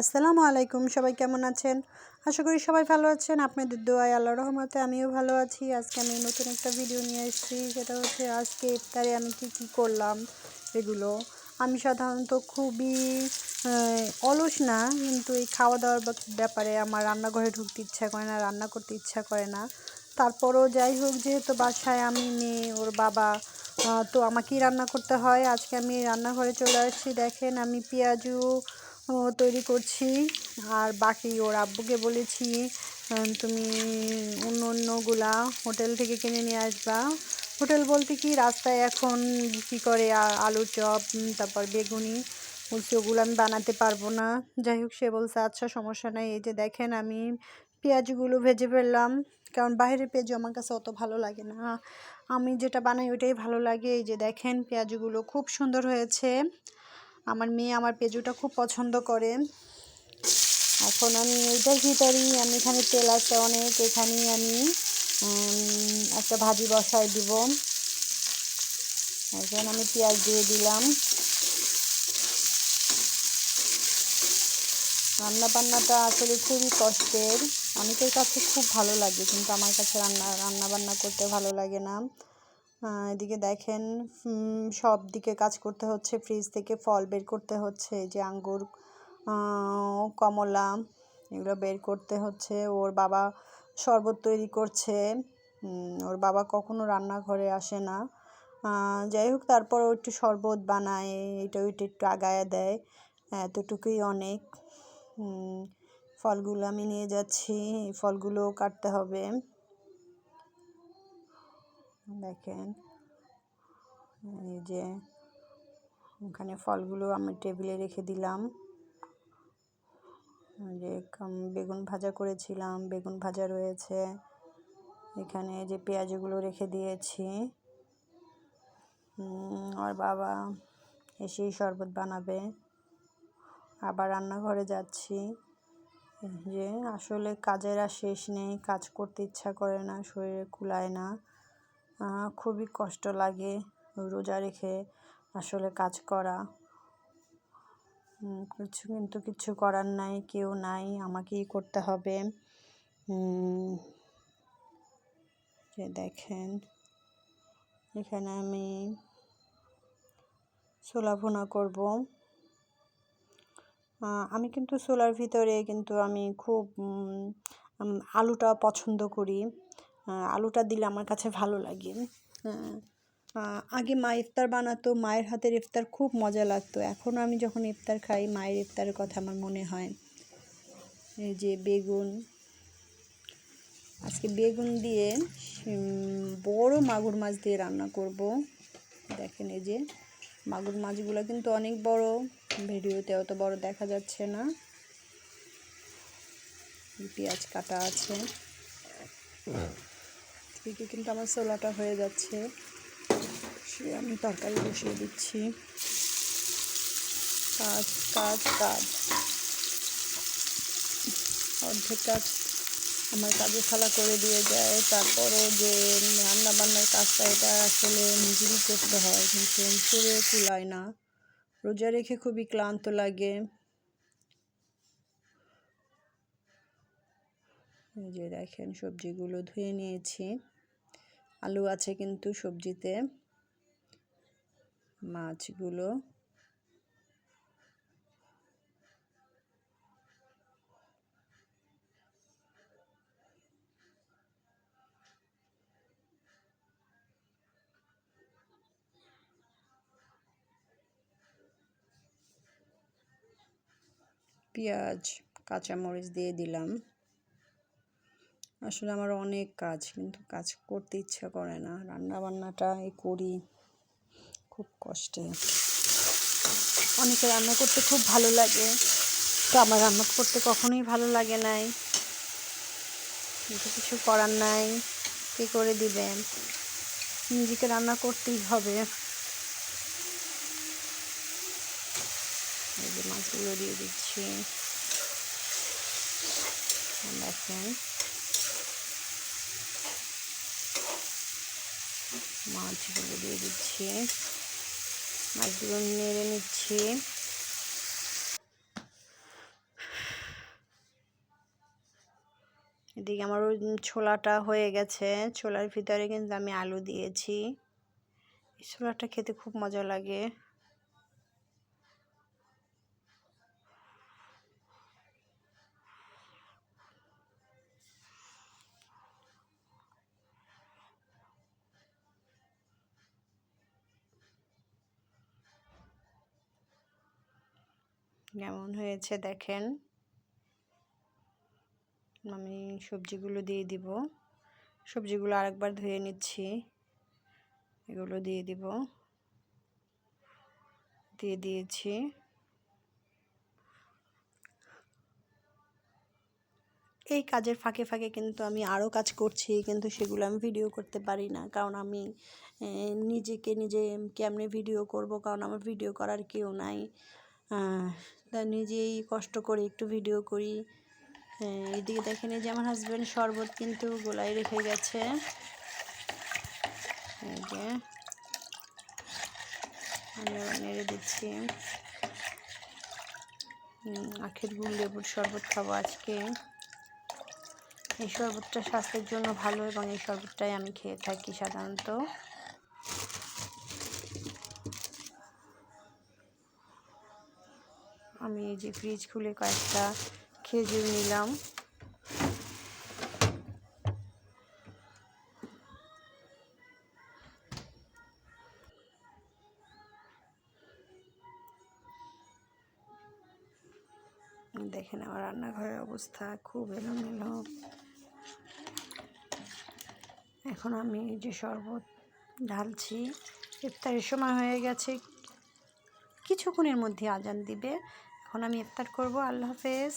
আসসালামু আলাইকুম, সবাই কেমন আছেন? আশা করি সবাই ভালো আছেন। আপনাদের দোয়ায় আল্লাহ রহমতে আমিও ভালো আছি। আজকে আমি নতুন একটা ভিডিও নিয়ে এসেছি। সেটা হচ্ছে আজকে ইফতারে আমি কি কি করলাম এগুলো। আমি সাধারণত খুবই অলস না, কিন্তু এই খাওয়া দাওয়ার ব্যাপারে আমার রান্নাঘরে ঢুকতে ইচ্ছা করে না, রান্না করতে ইচ্ছা করে না। তারপরও যাই হোক, যেহেতু বাসায় আমি, মেয়ে, ওর বাবা তো আমাকেই রান্না করতে হয়। আজকে আমি রান্নাঘরে চলে আসছি। দেখেন আমি পেঁয়াজু তৈরি করছি। আর বাকি ওর আব্বুকে বলেছি তুমি অন্য অন্যগুলা হোটেল থেকে কিনে নিয়ে আসবা। হোটেল বলতে কি, রাস্তায় এখন বিক্রি করে আ- আলুর চপ তারপর বেগুনি, বলছি ওগুলো আমি বানাতে পারব না। যাই হোক, সে বলছে আচ্ছা সমস্যা নাই। এই যে দেখেন, আমি পেঁয়াজগুলো ভেজে ফেললাম। কারণ বাইরের পেঁয়াজ আমার কাছে অত ভালো লাগে না। আমি যেটা বানাই ওইটাই ভালো লাগে। এই যে দেখেন, পেঁয়াজগুলো খুব সুন্দর হয়েছে। আমার মেয়ে আমার পেঁয়াজুটা খুব পছন্দ করে। এখন আমি এইটার ভিতরেই, আমি এখানে তেল আছে অনেক, এখানেই আমি একটা ভাজি বসায় দিব। এখন আমি পেঁয়াজ দিয়ে দিলাম। রান্না বান্নাটা আসলে খুবই কষ্টের। অনেকের কাছে খুব ভালো লাগে, কিন্তু আমার কাছে রান্না রান্না বান্না করতে ভালো লাগে না। এদিকে দেখেন সব দিকে কাজ করতে হচ্ছে ফ্রিজ থেকে ফল বের করতে হচ্ছে যে আঙ্গুর কমলা, এগুলো বের করতে হচ্ছে, ওর বাবা শরবত তৈরি করছে ওর বাবা কখনো রান্নাঘরে আসে না যাই হোক তারপর ও একটু শরবত বানায়, এটা ওইটা একটু আগায়া দেয়, এতটুকুই অনেক ফলগুলো আমি নিয়ে যাচ্ছি, এই ফলগুলো কাটতে হবে। দেখেন, এই যে ওখানে ফলগুলো আমি টেবিলে রেখে দিলাম। যে বেগুন ভাজা করেছিলাম, বেগুন ভাজা রয়েছে। এখানে যে পেঁয়াজগুলো রেখে দিয়েছি। আর বাবা এসেই শরবত বানাবে। আবার রান্নাঘরে যাচ্ছি। যে আসলে কাজের আর শেষ নেই, কাজ করতে ইচ্ছা করে না, শরীরে কুলায় না। খুবই কষ্ট লাগে রোজা রেখে আসলে কাজ করা। কিছু কিন্তু কিছু করার নাই, কেউ নাই, আমাকেই করতে হবে। যে দেখেন, এখানে আমি ছোলা ভুনা করব। আমি কিন্তু ছোলার ভিতরে কিন্তু আমি খুব আলুটা পছন্দ করি। আলুটা দিলে আমার কাছে ভালো লাগে। হ্যাঁ আগে মা ইফতার বানাতো, মায়ের হাতের ইফতার খুব মজা লাগতো। এখন আমি যখন ইফতার খাই, মায়ের ইফতারের কথা আমার মনে হয়। এই যে বেগুন, আজকে বেগুন দিয়ে বড় মাগুর মাছ দিয়ে রান্না করব। দেখেন এই যে মাগুর মাছগুলো কিন্তু অনেক বড়, ভিডিওতে অত বড় দেখা যাচ্ছে না। পেঁয়াজ কাটা আছে। এদিকে কিন্তু আমার ছোলাটা হয়ে যাচ্ছে। সে আমি তরকারি বসিয়ে দিচ্ছি। কাজ কাজ কাজ। অর্ধেক কাজ আমার কাজে খালা করে দিয়ে যায়। তারপরও যে রান্না বান্নার কাজটা, এটা আসলে নিজেরই করতে হয়। কিন্তু শরীরে কুলায় না। রোজা রেখে খুবই ক্লান্ত লাগে। যে দেখেন, সবজিগুলো ধুয়ে নিয়েছি। আলু আছে কিন্তু সবজিতে। মাছগুলো। পেঁয়াজ কাঁচামরিচ দিয়ে দিলাম। আসলে আমার অনেক কাজ, কিন্তু কাজ করতে ইচ্ছা করে না। রান্না বান্নাটা এই করি খুব কষ্টে। অনেকে রান্না করতে খুব ভালো লাগে, তো আমার রান্না করতে কখনোই ভালো লাগে নাই। কিন্তু কিছু করার নাই, কী করে দিবেন? নিজেকে রান্না করতেই হবে। মাছগুলো দিয়ে দিচ্ছি। দেখেন। মাছগুলো দিয়ে দিচ্ছি। মাছগুলো নেড়ে নিচ্ছি। এদিকে আমার ছোলাটা হয়ে গেছে। ছোলার ভিতরে কিন্তু আমি আলু দিয়েছি। ছোলাটা খেতে খুব মজা লাগে। কেমন হয়েছে দেখেন। আমি সবজিগুলো দিয়ে দিব। সবজিগুলো আরেকবার ধুয়ে নিচ্ছি। এগুলো দিয়ে দিব। দিয়ে দিয়েছি। এই কাজের ফাঁকে ফাঁকে কিন্তু আমি আরও কাজ করছি, কিন্তু সেগুলো আমি ভিডিও করতে পারি না। কারণ আমি নিজেকে নিজে কেমনে ভিডিও করব? কারণ আমার ভিডিও করার কেউ নাই। তা নিজেই কষ্ট করে একটু ভিডিও করি। এদিকে দেখেন যে আমার হাজব্যান্ড শরবত কিন্তু গোলাই রেখে গেছে। নেড়ে দিচ্ছি। আখের গুড়, লেবুর শরবত খাব আজকে। এই শরবতটা স্বাস্থ্যের জন্য ভালো এবং এই শরবতটাই আমি খেয়ে থাকি সাধারণত। আমি এই যে ফ্রিজ খুলে কয়েকটা খেজুর নিলাম। দেখেন আমার রান্নাঘরের অবস্থা খুব এলোমেলো। এখন আমি যে শরবত ঢালছি। ইফতারের সময় হয়ে গেছে, কিছুক্ষণের মধ্যে আজান দিবে। এখন আমি ইফতার করব আল্লাহ হাফেজ।